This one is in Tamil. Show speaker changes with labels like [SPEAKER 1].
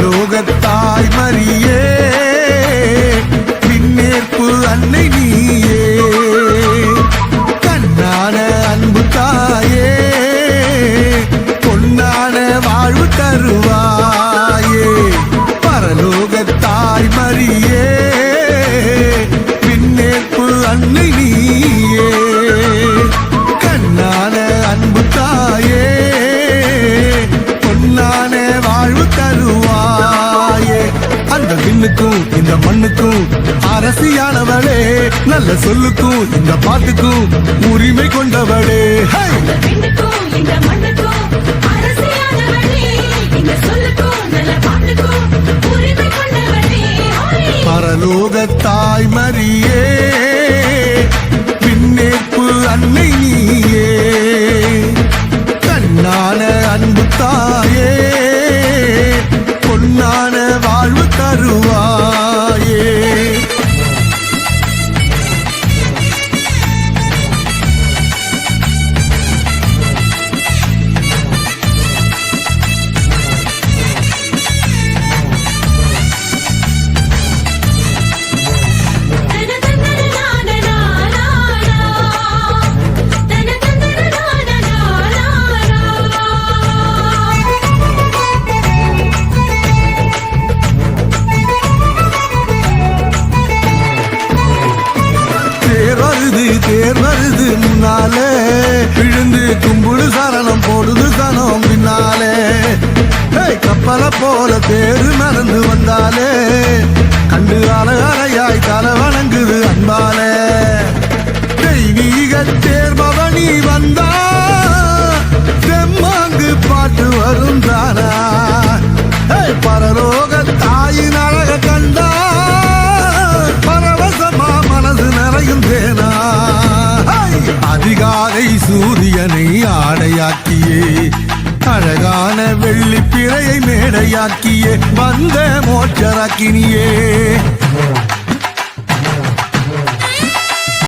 [SPEAKER 1] லோகத்தாய் மரியே பின்னேற்பு அன்னை நீயே. கண்ணான அன்பு தாயே பொன்னான வாழ்வு தருவாயே. பரலோகத்தாய் மரியே பின்னேற்பு அன்னை நீயே. கண்ணான அன்பு தாயே பொன்னான வாழ்வு தருவாயே. கண்ணுக்கும் இந்த மண்ணுக்கும் அரசியானவளே. நல்ல சொல்லுக்கும் இந்த பாட்டுக்கும் உரிமை கொண்டவளே. தேர் வருது முன்னாலே. விழுந்து கும்புடு சரணம் போடுது சனம் பின்னாலே. கப்பலை போல தேர் நடந்து வந்தாலே. கண்டு அழகறையாய் தலை அழகான வெள்ளி பிறையை மேடையாக்கியே வந்த மோட்சராக்கினியே